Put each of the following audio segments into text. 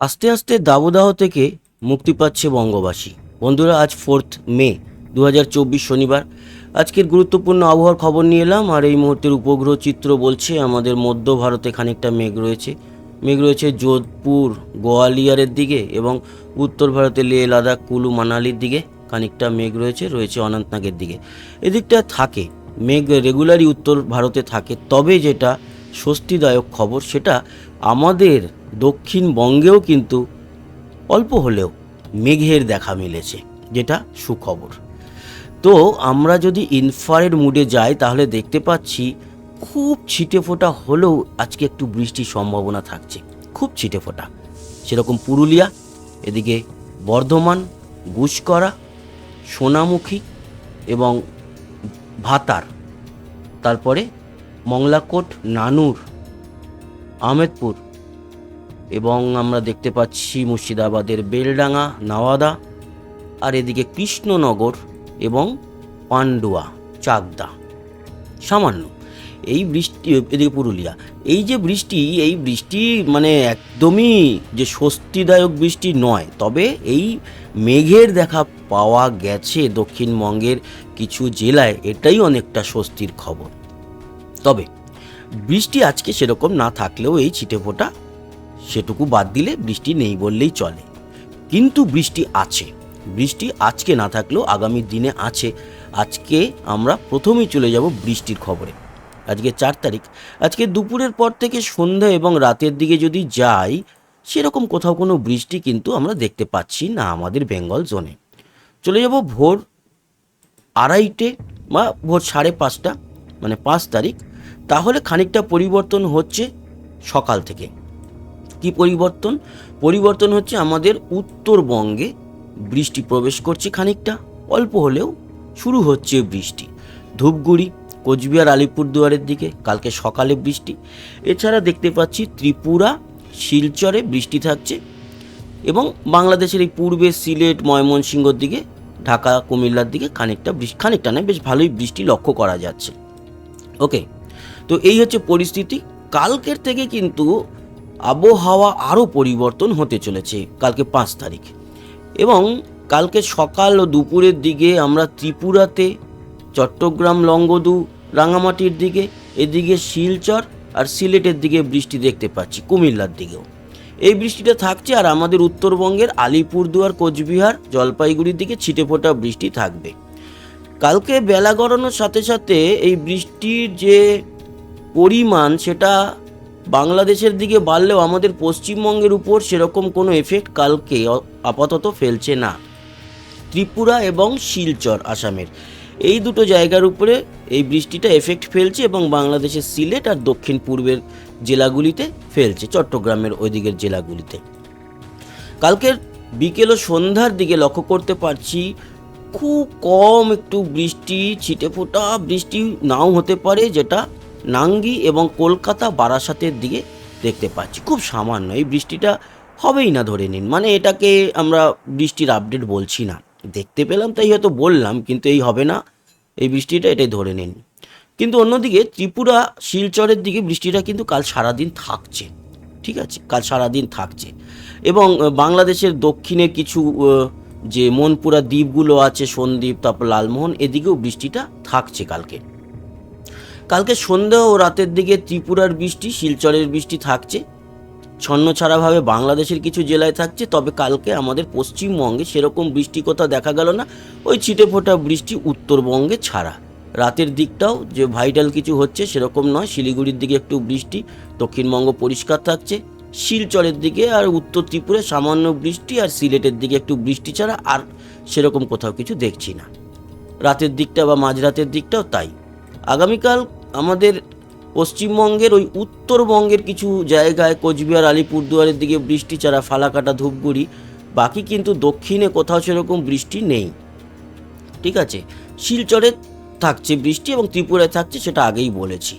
আস্তে আস্তে দাবদাহ থেকে মুক্তি পাচ্ছে বঙ্গবাসী। বন্ধুরা, আজ ফোর্থ মে দু হাজার চব্বিশ শনিবার। আজকের গুরুত্বপূর্ণ আবহাওয়ার খবর নিয়ে এলাম, আর এই মুহূর্তের উপগ্রহ চিত্র বলছে, আমাদের মধ্য ভারতে খানিকটা মেঘ রয়েছে। মেঘ রয়েছে যোধপুর, গোয়ালিয়রের দিকে এবং উত্তর ভারতে লে লাদাখ, কুলু, মানালির দিকে খানিকটা মেঘ রয়েছে রয়েছে অনন্তনাগের দিকে। এদিকটা থাকে, মেঘ রেগুলারই উত্তর ভারতে থাকে, তবে যেটা স্বস্তিদায়ক খবর সেটা আমাদের দক্ষিণবঙ্গেও কিন্তু অল্প হলেও মেঘের দেখা মিলেছে, যেটা সুখবর। তো আমরা যদি ইনফারেড মুডে যাই, তাহলে দেখতে পাচ্ছি খুব ছিটে ফোটা হলেও আজকে একটু বৃষ্টির সম্ভাবনা থাকছে। খুব ছিটে ফোটা। সেরকম পুরুলিয়া, এদিকে বর্ধমান, গুসকরা, সোনামুখী এবং ভাতার, তারপরে মংলাকোট, নানুর, আহমেদপুর এবং আমরা দেখতে পাচ্ছি মুর্শিদাবাদের বেলডাঙ্গা, নাওয়াদা, আর এদিকে কৃষ্ণনগর এবং পান্ডুয়া, চাকদা। সামান্য। এই বৃষ্টি, এদিকে পুরুলিয়া। এই যে বৃষ্টি, এই বৃষ্টি মানে একদমই যে স্বস্তিদায়ক বৃষ্টি নয়, তবে এই মেঘের দেখা পাওয়া গেছে দক্ষিণবঙ্গের কিছু জেলায়, এটাই অনেকটা স্বস্তির খবর। তবে বৃষ্টি আজকে সেরকম না থাকলেও এই ছিটেফোঁটা সেটুকু বাদ দিলে বৃষ্টি নেই বললেই চলে। কিন্তু বৃষ্টি আছে। বৃষ্টি আজকে না থাকলেও আগামী দিনে আছে। আজকে আমরা প্রথমেই চলে যাব বৃষ্টির খবরে। আজকে চার তারিখ। আজকে দুপুরের পর থেকে সন্ধ্যা এবং রাতের দিকে যদি যাই, সেরকম কোথাও কোনো বৃষ্টি কিন্তু আমরা দেখতে পাচ্ছি না আমাদের বেঙ্গল জোনে। চলে যাব ভোর আড়াইটে বা ভোর সাড়ে পাঁচটা মানে পাঁচ তারিখ। তাহলে খানিকটা পরিবর্তন হচ্ছে সকাল থেকে। কি পরিবর্তন? পরিবর্তন হচ্ছে আমাদের উত্তরবঙ্গে বৃষ্টি প্রবেশ করছে খানিকটা, অল্প হলেও শুরু হচ্ছে বৃষ্টি। ধূপগুড়ি, কোচবিহার, আলিপুরদুয়ারের দিকে কালকে সকালে বৃষ্টি। এছাড়া দেখতে পাচ্ছি ত্রিপুরা, শিলচরে বৃষ্টি থাকছে এবং বাংলাদেশের এই পূর্বে সিলেট, ময়মনসিংহর দিকে, ঢাকা, কুমিল্লার দিকে খানিকটা বৃষ্টি খানিকটা নয়, বেশ ভালোই বৃষ্টি লক্ষ্য করা যাচ্ছে। ওকে, তো এই হচ্ছে পরিস্থিতি। কালকের থেকে কিন্তু আবহাওয়া আরও পরিবর্তন হতে চলেছে কালকে পাঁচ তারিখ। এবং কালকে সকাল ও দুপুরের দিকে আমরা ত্রিপুরাতে, চট্টগ্রাম লঙ্গদু রাঙামাটির দিকে, এদিকে শিলচর আর সিলেটের দিকে বৃষ্টি দেখতে পাচ্ছি, কুমিল্লার দিকেও। এই বৃষ্টিটা থাকছে আর আমাদের উত্তরবঙ্গের আলিপুরদুয়ার, কোচবিহার, জলপাইগুড়ির দিকে ছিটেফোঁটা বৃষ্টি থাকবে। কালকে বেলা গড়ানোর সাথে সাথে এই বৃষ্টির যে পরিমাণ সেটা বাংলাদেশের দিকে বাড়লেও আমাদের পশ্চিমবঙ্গের উপর সেরকম কোনো এফেক্ট কালকে আপাতত ফেলছে না। ত্রিপুরা এবং শিলচর আসামের। এই দুটো জায়গার উপরে এই বৃষ্টিটা এফেক্ট ফেলছে এবং বাংলাদেশের সিলেট আর দক্ষিণ পূর্বের জেলাগুলিতে ফেলছে, চট্টগ্রামের ওই দিকের জেলাগুলিতে। কালকের বিকেল ও সন্ধ্যার দিকে লক্ষ্য করতে পারছি, খুব কম একটু বৃষ্টি ছিটে ফোটা বৃষ্টি নাও হতে পারে, যেটা নাঙ্গি এবং কলকাতা বারাসাতের দিকে দেখতে পাচ্ছি। খুব সামান্য, এই বৃষ্টিটা হবেই না ধরে নিন। মানে এটাকে আমরা বৃষ্টির আপডেট বলছি না। দেখতে পেলাম, তাই হয়তো বললাম, কিন্তু এই হবে না। এই বৃষ্টিটা এটাই ধরে নিন। কিন্তু অন্যদিকে ত্রিপুরা, শিলচরের দিকে বৃষ্টিটা কিন্তু কাল সারাদিন থাকছে। ঠিক আছে, কাল সারাদিন থাকছে। এবং বাংলাদেশের দক্ষিণে কিছু যে মনপুরা দ্বীপগুলো আছে, সন্দ্বীপ, তারপর লালমোহন, এদিকেও বৃষ্টিটা থাকছে কালকে। কালকে সন্ধ্যা ও রাতের দিকে ত্রিপুরার বৃষ্টি, শিলচরের বৃষ্টি থাকছে। ছন্নছাড়াভাবে বাংলাদেশের কিছু জেলায় থাকছে, তবে কালকে আমাদের পশ্চিমবঙ্গে সেরকম বৃষ্টি কোথাও দেখা গেল না। ওই ছিটে ফোটা বৃষ্টি উত্তরবঙ্গে ছাড়া। রাতের দিকটাও যে ভাইটাল কিছু হচ্ছে সেরকম নয়। শিলিগুড়ির দিকে একটু বৃষ্টি, দক্ষিণবঙ্গ পরিষ্কার থাকছে। শিলচরের দিকে আর উত্তর ত্রিপুরে সামান্য বৃষ্টি আর সিলেটের দিকে একটু বৃষ্টি ছাড়া আর সেরকম কোথাও কিছু দেখছি না। রাতের দিকটা বা মাঝরাতের দিকটাও তাই। আগামীকাল আমাদের পশ্চিমবঙ্গের ওই উত্তরবঙ্গের কিছু জায়গায়, কোচবিহার, আলিপুরদুয়ারের দিকে বৃষ্টি ছাড়া ফালাকাটা ধূপগুড়ি, বাকি কিন্তু দক্ষিণে কোথাও সেরকম বৃষ্টি নেই। ঠিক আছে? শিলচরে থাকছে বৃষ্টি এবং ত্রিপুরায় থাকছে সেটা আগেই বলেছি।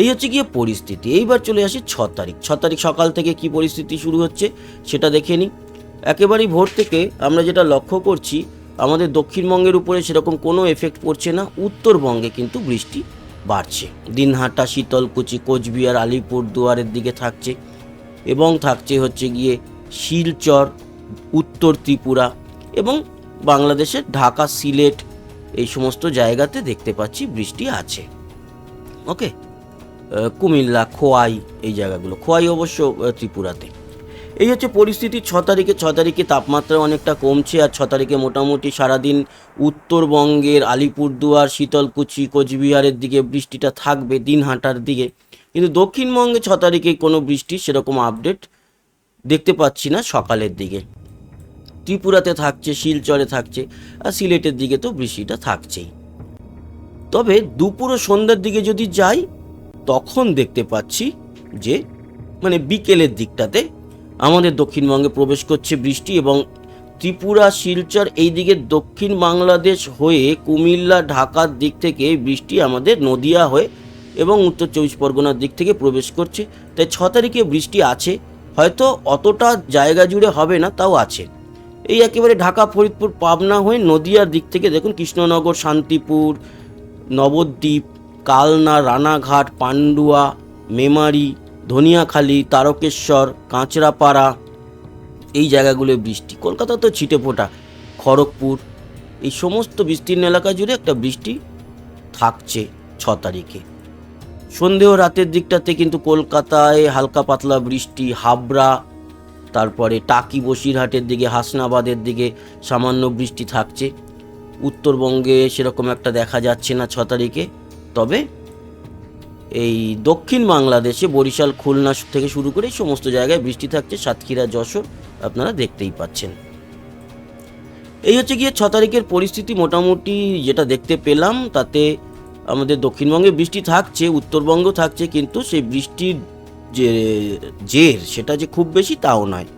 এই হচ্ছে গিয়ে পরিস্থিতি। এইবার চলে আসি ছ তারিখ। ছ তারিখ সকাল থেকে কি পরিস্থিতি শুরু হচ্ছে সেটা দেখে নিই। একেবারেই ভোর থেকে আমরা যেটা লক্ষ্য করছি, আমাদের দক্ষিণবঙ্গের উপরে সেরকম কোনো এফেক্ট পড়ছে না। উত্তরবঙ্গে কিন্তু বৃষ্টি বাড়ছে। দিনহাটা, শীতলকুচি, কোচবিহার, আলিপুর দুয়ারের দিকে থাকছে এবং থাকছে হচ্ছে গিয়ে শিলচর, উত্তর ত্রিপুরা এবং বাংলাদেশের ঢাকা, সিলেট এই সমস্ত জায়গাতে দেখতে পাচ্ছি বৃষ্টি আছে। ওকে? কুমিল্লা, খোয়াই এই জায়গাগুলো। খোয়াই অবশ্য ত্রিপুরাতে। এই হচ্ছে পরিস্থিতি, ছ তারিখে ছ তারিখে তাপমাত্রা অনেকটা কমছে আর ছ তারিখে মোটামুটি সারাদিন উত্তরবঙ্গের আলিপুরদুয়ার, শীতলকুচি, কোচবিহারের দিকে বৃষ্টিটা থাকবে দিনহাটার দিকে। কিন্তু দক্ষিণবঙ্গে ছ তারিখে কোনো বৃষ্টির সেরকম আপডেট দেখতে পাচ্ছি না সকালের দিকে। ত্রিপুরাতে থাকছে, শিলচরে থাকছে, আর সিলেটের দিকে তো বৃষ্টিটা থাকছেই। তবে দুপুর ও সন্ধ্যার দিকে যদি যাই, তখন দেখতে পাচ্ছি যে মানে বিকেলের দিকটাতে আমাদের দক্ষিণবঙ্গে প্রবেশ করছে বৃষ্টি এবং ত্রিপুরা, শিলচর এই দিকে দক্ষিণ বাংলাদেশ হয়ে কুমিল্লা, ঢাকার দিক থেকে বৃষ্টি আমাদের নদিয়া হয়ে এবং উত্তর চব্বিশ পরগনার দিক থেকে প্রবেশ করছে। তাই ছ তারিখে বৃষ্টি আছে, হয়তো অতটা জায়গা জুড়ে হবে না, তাও আছে। এই একেবারে ঢাকা, ফরিদপুর, পাবনা হয়ে নদিয়ার দিক থেকে দেখুন কৃষ্ণনগর, শান্তিপুর, নবদ্বীপ, কালনা, রানাঘাট, পান্ডুয়া, মেমারি ধনিয়াখালী, তারকেশ্বর, কাঁচরাপাড়া, এই জায়গাগুলোয় বৃষ্টি। কলকাতা তো ছিটেফোঁটা খড়গপুর, এই সমস্ত বিস্তীর্ণ এলাকা জুড়ে একটা বৃষ্টি থাকছে ছ তারিখে। সন্ধেহ রাতের দিকটাতে কিন্তু কলকাতায় হালকা পাতলা বৃষ্টি, হাবড়া, তারপরে টাকি বসিরহাটের দিকে, হাসনাবাদের দিকে সামান্য বৃষ্টি থাকছে। উত্তরবঙ্গে সেরকম একটা দেখা যাচ্ছে না ছ তারিখে। তবে এই দক্ষিণ বাংলাদেশে বরিশাল, খুলনা থেকে শুরু করে সমস্ত জায়গায় বৃষ্টি থাকছে, সাতক্ষীরা, যশোর, আপনারা দেখতেই পাচ্ছেন। এই হচ্ছে গিয়ে ছ তারিখের পরিস্থিতি, মোটামুটি যেটা দেখতে পেলাম, তাতে আমাদের দক্ষিণবঙ্গে বৃষ্টি থাকছে, উত্তরবঙ্গ থাকছে, কিন্তু সেই বৃষ্টির যে জের, সেটা যে খুব বেশি তাও নয়,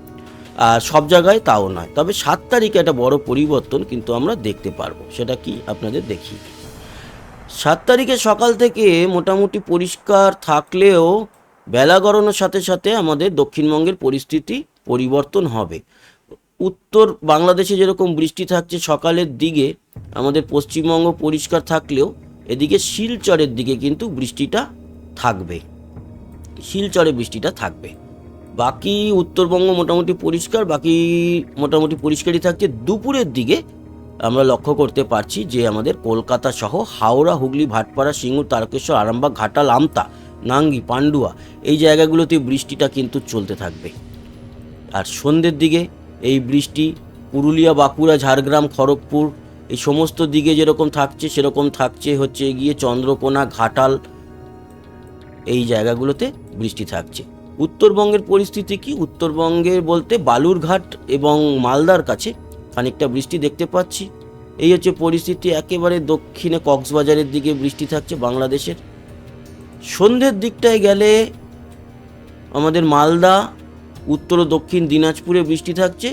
আর সব জায়গায় তাও নয়। তবে সাত তারিখে একটা বড় পরিবর্তন কিন্তু আমরা দেখতে পারব, সেটা কি আপনাদের দেখি সাত তারিখে সকাল থেকে মোটামুটি পরিষ্কার থাকলেও বেলা গড়ানোর সাথে সাথে আমাদের দক্ষিণবঙ্গের পরিস্থিতি পরিবর্তন হবে। উত্তর বাংলাদেশে যেরকম বৃষ্টি থাকছে সকালের দিকে, আমাদের পশ্চিমবঙ্গ পরিষ্কার থাকলেও এদিকে শিলচরের দিকে কিন্তু বৃষ্টিটা থাকবে। শিলচরে বৃষ্টিটা থাকবে। বাকি উত্তরবঙ্গ মোটামুটি পরিষ্কার, বাকি মোটামুটি পরিষ্কারই থাকছে। দুপুরের দিকে আমরা লক্ষ্য করতে পারছি যে আমাদের কলকাতা সহ হাওড়া, হুগলি, ভাটপাড়া, সিঙ্গুর, তারকেশ্বর, আরামবাগ, ঘাটাল, আমতা, নাঙ্গি, পান্ডুয়া এই জায়গাগুলোতে বৃষ্টিটা কিন্তু চলতে থাকবে। আর সন্ধ্যের দিকে এই বৃষ্টি পুরুলিয়া, বাঁকুড়া, ঝাড়গ্রাম, খড়গপুর এই সমস্ত দিকে যেরকম থাকছে, সেরকম থাকছে হচ্ছে গিয়ে চন্দ্রকোনা, ঘাটাল এই জায়গাগুলোতে বৃষ্টি থাকছে। উত্তরবঙ্গের পরিস্থিতি কি? উত্তরবঙ্গে বলতে বালুরঘাট এবং মালদার কাছে খানিকটা বৃষ্টি দেখতে পাচ্ছি। এই হচ্ছে পরিস্থিতি, একেবারে দক্ষিণে কক্সবাজারের দিকে বৃষ্টি থাকছে বাংলাদেশের। সন্ধ্যের দিকটায় গেলে আমাদের মালদা, উত্তর ও দক্ষিণ দিনাজপুরে বৃষ্টি থাকছে,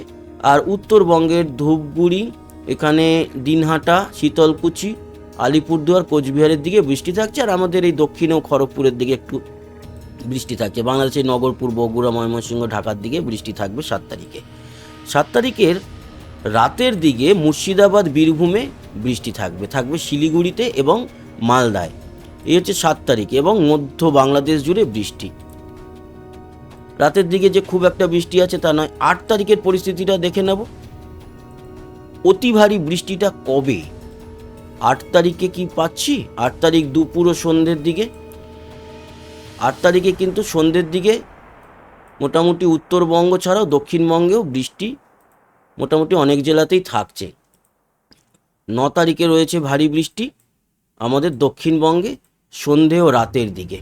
আর উত্তরবঙ্গের ধূপগুড়ি, এখানে দিনহাটা, শীতলকুচি, আলিপুরদুয়ার, কোচবিহারের দিকে বৃষ্টি থাকছে, আর আমাদের এই দক্ষিণেও খড়গপুরের দিকে একটু বৃষ্টি থাকছে। বাংলাদেশের নগরপুর, বগুড়া, ময়মনসিংহ, ঢাকার দিকে বৃষ্টি থাকবে সাত তারিখে। সাত তারিখের রাতের দিকে মুর্শিদাবাদ, বীরভূমে বৃষ্টি থাকবে। থাকবে শিলিগুড়িতে এবং মালদায়। এই হচ্ছে সাত তারিখ এবং মধ্য বাংলাদেশ জুড়ে বৃষ্টি। রাতের দিকে যে খুব একটা বৃষ্টি আছে তা নয়। আট তারিখের পরিস্থিতিটা দেখে নেব। অতি ভারী বৃষ্টিটা কবে? আট তারিখে কি পাচ্ছি? আট তারিখ দুপুর ও সন্ধ্যের দিকে। আট তারিখে কিন্তু সন্ধ্যের দিকে মোটামুটি উত্তরবঙ্গ ছাড়াও দক্ষিণবঙ্গেও বৃষ্টি মোটামুটি অনেক জেলাতেই থাকছে। ন তারিখে রয়েছে ভারী বৃষ্টি, আমাদের দক্ষিণবঙ্গে সন্ধে ও রাতের দিকে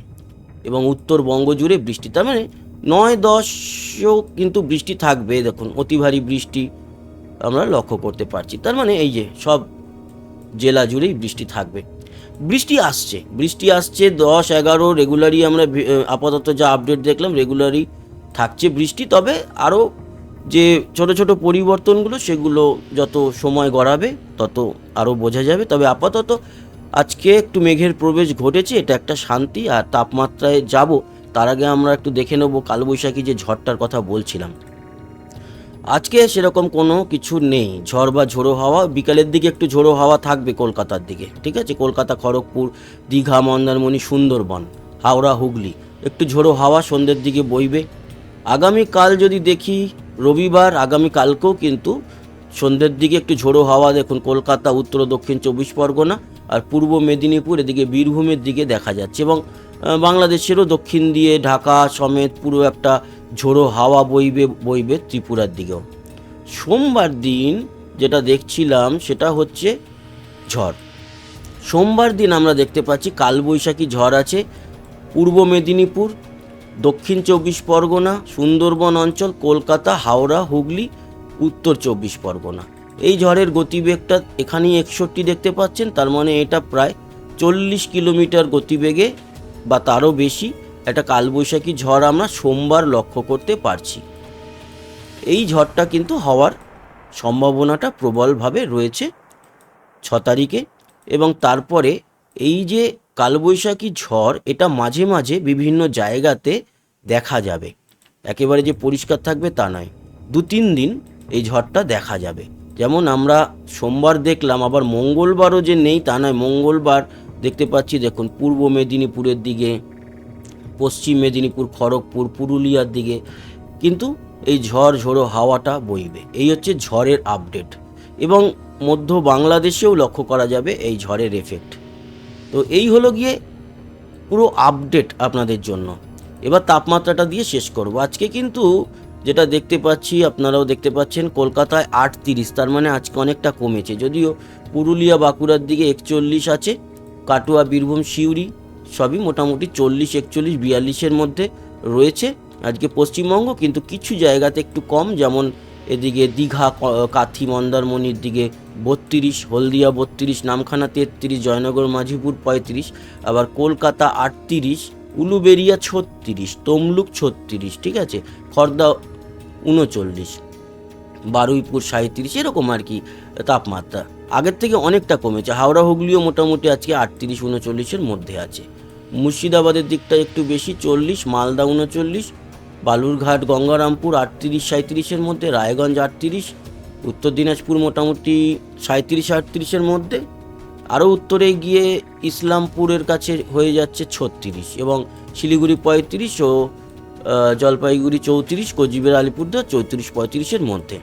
এবং উত্তরবঙ্গ জুড়ে বৃষ্টি। তার মানে নয় দশও কিন্তু বৃষ্টি থাকবে, দেখুন, অতি ভারী বৃষ্টি আমরা লক্ষ্য করতে পারছি। তার মানে এই যে সব জেলা জুড়েই বৃষ্টি থাকবে। বৃষ্টি আসছে বৃষ্টি আসছে, দশ এগারো রেগুলারই আমরা আপাতত যা আপডেট দেখলাম রেগুলারই থাকছে বৃষ্টি, তবে আরও যে ছোট ছোট পরিবর্তনগুলো সেগুলো যত সময় গড়াবে, তত আরও বোঝা যাবে। তবে আপাতত আজকে একটু মেঘের প্রবেশ ঘটেছে, এটা একটা শান্তি আর তাপমাত্রায় যাব। তার আগে আমরা একটু দেখে নেব কালবৈশাখী যে ঝড়টার কথা বলছিলাম। আজকে সেরকম কোনো কিছু নেই, ঝড় বা ঝোড়ো হাওয়া, বিকালের দিকে একটু ঝোড়ো হাওয়া থাকবে কলকাতার দিকে, ঠিক আছে? কলকাতা, খড়গপুর, দীঘা, মন্দারমণি, সুন্দরবন, হাওড়া, হুগলি, একটু ঝোড়ো হাওয়া সন্ধ্যের দিকে বইবে। আগামীকাল যদি দেখি রবিবার আগামী কালকেও কিন্তু সন্ধ্যের দিকে একটু ঝোড়ো হাওয়া, দেখুন কলকাতা, উত্তর, দক্ষিণ, চব্বিশ পরগনা আর পূর্ব মেদিনীপুর, এদিকে বীরভূমের দিকে দেখা যাচ্ছে এবং বাংলাদেশেরও দক্ষিণ দিয়ে ঢাকা সমেত পুরো একটা ঝোড়ো হাওয়া বইবে বইবে ত্রিপুরার দিকেও। সোমবার দিন যেটা দেখছিলাম সেটা হচ্ছে ঝড়। সোমবার দিন আমরা দেখতে পাচ্ছি কালবৈশাখী ঝড় আছে পূর্ব মেদিনীপুর দক্ষিণ চব্বিশ পরগনা, সুন্দরবন অঞ্চল, কলকাতা, হাওড়া, হুগলি, উত্তর চব্বিশ পরগনা। এই ঝড়ের গতিবেগটা এখানেই একষট্টি দেখতে পাচ্ছেন, তার মানে এটা প্রায় চল্লিশ কিলোমিটার গতিবেগে বা তারও বেশি একটা কালবৈশাখী ঝড় আমরা সোমবার লক্ষ্য করতে পারছি। এই ঝড়টা কিন্তু হওয়ার সম্ভাবনাটা প্রবলভাবে রয়েছে ছ তারিখে এবং তারপরে এই যে কালবৈশাখী ঝড় এটা মাঝে মাঝে বিভিন্ন জায়গাতে দেখা যাবে। একেবারে যে পরিষ্কার থাকবে তা নয়। দু তিন দিন এই ঝড়টা দেখা যাবে। যেমন আমরা সোমবার দেখলাম, আবার মঙ্গলবারও যে নেই তা নয়। মঙ্গলবার দেখতে পাচ্ছি, দেখুন, পূর্ব মেদিনীপুরের দিকে, পশ্চিম মেদিনীপুর, খড়গপুর, পুরুলিয়ার দিকে, কিন্তু এই ঝড় ঝোড়ো হাওয়াটা বইবে। এই হচ্ছে ঝড়ের আপডেট। এবং মধ্য বাংলাদেশেও লক্ষ্য করা যাবে এই ঝড়ের এফেক্ট এই হলো গিয়ে পুরো আপডেট আপনাদের জন্য। এবার তাপমাত্রাটা দিয়ে শেষ করব। আজকে কিন্তু যেটা দেখতে পাচ্ছি, আপনারাও দেখতে পাচ্ছেন, কলকাতায় আট তিরিশ তার মানে আজকে অনেকটা কমেছে। যদিও পুরুলিয়া, বাঁকুড়ার দিকে একচল্লিশ আছে, কাটুয়া, বীরভূম, সিউড়ি সবই মোটামুটি চল্লিশ, একচল্লিশ, বিয়াল্লিশের মধ্যে রয়েছে। আজকে পশ্চিমবঙ্গ কিন্তু কিছু জায়গাতে একটু কম, যেমন এদিকে দীঘা কাথি, মন্দারমণির দিকে বত্রিশ, হলদিয়া বত্রিশ, নামখানা তেত্রিশ, জয়নগর মাঝিপুর পঁয়ত্রিশ, আবার কলকাতা আটত্রিশ, উলুবেরিয়া ছত্রিশ, তমলুক ছত্রিশ, ঠিক আছে? খর্দা উনচল্লিশ, বারুইপুর সাঁত্রিশ এরকম আর কি তাপমাত্রা। আগের থেকে অনেকটা কমেছে। হাওড়া, হুগলিও মোটামুটি আজকে আটত্রিশ, উনচল্লিশের মধ্যে আছে। মুর্শিদাবাদের দিকটা একটু বেশি, চল্লিশ, মালদা উনচল্লিশ, বালুরঘাট, গঙ্গারামপুর আটত্রিশ সাঁত্রিশের মধ্যে, রায়গঞ্জ আটত্রিশ উত্তর দিনাজপুর মোটামুটি সাঁত্রিশ আটত্রিশের মধ্যে। আরও উত্তরে গিয়ে ইসলামপুরের কাছে হয়ে যাচ্ছে ছত্রিশ এবং শিলিগুড়ি পঁয়ত্রিশ ও জলপাইগুড়ি চৌত্রিশ, কোচবিহার, আলিপুরদুয়ার চৌত্রিশ, পঁয়ত্রিশের মধ্যে।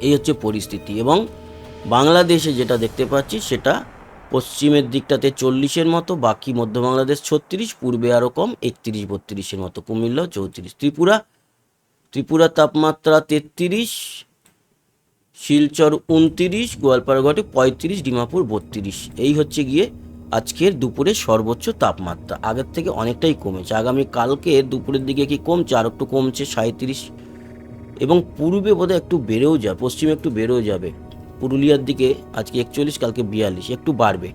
এই হচ্ছে পরিস্থিতি এবং বাংলাদেশে যেটা দেখতে পাচ্ছি সেটা পশ্চিমের দিকটাতে চল্লিশের মতো, বাকি মধ্য বাংলাদেশ ছত্রিশ, পূর্বে আরও কম, একত্রিশ, বত্রিশের মতো কুমিল্লা চৌত্রিশ। ত্রিপুরা ত্রিপুরা তাপমাত্রা তেত্রিশ শিলচর উনতিরিশ, গোয়ালপাড়াঘাটে পঁয়ত্রিশ, ডিমাপুর বত্রিশ। এই হচ্ছে গিয়ে আজকের দুপুরের সর্বোচ্চ তাপমাত্রা। আগের থেকে অনেকটাই কমেছে। আগামী কালকে দুপুরের দিকে কি কমছে? আর একটু কমছে সাঁত্রিশ এবং পূর্বে বোধহয় একটু বেড়েও যায় পশ্চিমে একটু বেড়েও যাবে। পুরুলিয়ার দিকে আজকে একচল্লিশ, কালকে বিয়াল্লিশ, একটু বাড়বে।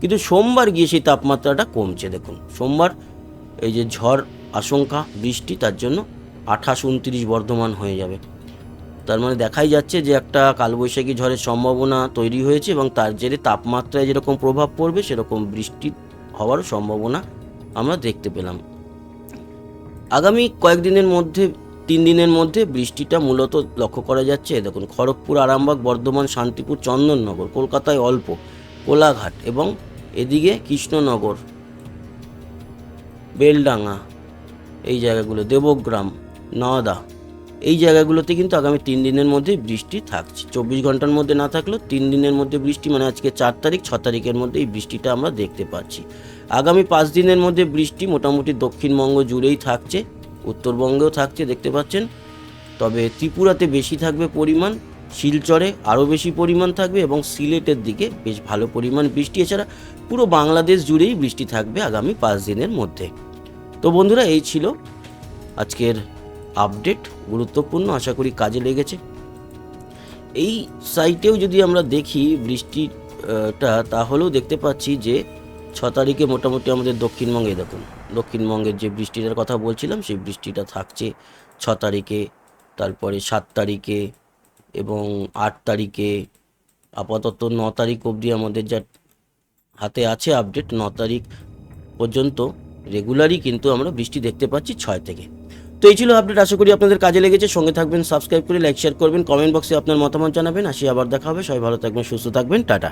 কিন্তু সোমবার গিয়ে সেই তাপমাত্রাটা কমছে, দেখুন। সোমবার এই যে ঝড় আশঙ্কা, বৃষ্টি, তার জন্য আঠাশ, উনত্রিশ বর্ধমান হয়ে যাবে। তার মানে দেখাই যাচ্ছে যে একটা কালবৈশাখী ঝড়ের সম্ভাবনা তৈরি হয়েছে এবং তার জেরে তাপমাত্রায় যেরকম প্রভাব পড়বে, সেরকম বৃষ্টি হওয়ার সম্ভাবনা আমরা দেখতে পেলাম। আগামী কয়েকদিনের মধ্যে, তিন দিনের মধ্যে বৃষ্টিটা মূলত লক্ষ্য করা যাচ্ছে, দেখুন, খড়গপুর, আরামবাগ, বর্ধমান, শান্তিপুর, চন্দননগর, কলকাতায় অল্প, কোলাঘাট এবং এদিকে কৃষ্ণনগর, বেলডাঙ্গা, এই জায়গাগুলো, দেবগ্রাম, নওদা এই জায়গাগুলোতে কিন্তু আগামী তিন দিনের মধ্যে বৃষ্টি থাকছে। চব্বিশ ঘণ্টার মধ্যে না থাকলেও তিন দিনের মধ্যে বৃষ্টি মানে আজকে চার তারিখ, ছ তারিখের মধ্যে এই বৃষ্টিটা আমরা দেখতে পাচ্ছি। আগামী পাঁচ দিনের মধ্যে বৃষ্টি মোটামুটি দক্ষিণবঙ্গ জুড়েই থাকছে, উত্তরবঙ্গেও থাকছে, দেখতে পাচ্ছেন। তবে ত্রিপুরাতে বেশি থাকবে পরিমাণ, শিলচরে আরও বেশি পরিমাণ থাকবে এবং সিলেটের দিকে বেশ ভালো পরিমাণ বৃষ্টি। এছাড়া পুরো বাংলাদেশ জুড়েই বৃষ্টি থাকবে আগামী পাঁচ দিনের মধ্যে। তো বন্ধুরা, এই ছিল আজকের আপডেট গুরুত্বপূর্ণ, আশা করি কাজে লেগেছে। এই সাইটেও যদি আমরা দেখি বৃষ্টিটা, তাহলেও দেখতে পাচ্ছি যে ছ তারিখে মোটামুটি আমাদের দক্ষিণবঙ্গে দেখুন, দক্ষিণবঙ্গের যে বৃষ্টিটার কথা বলছিলাম, সেই বৃষ্টিটা থাকছে ছ তারিখে, তারপরে সাত তারিখে এবং আট তারিখে, আপাতত ন তারিখ অবধি আমাদের যা হাতে আছে আপডেট, ন তারিখ পর্যন্ত রেগুলারই কিন্তু আমরা বৃষ্টি দেখতে পাচ্ছি ছয় থেকে। তো এই ছিল আপডেট আশা করি আপনাদের কাজে লেগেছে। সঙ্গে থাকবেন সাবস্ক্রাইব করে লাইক শেয়ার করবেন কমেন্ট বক্সে আপনার মতামত জানাবেন। আসি আবার দেখা হবে। সবাই ভালো থাকবেন, সুস্থ থাকবেন। টাটা।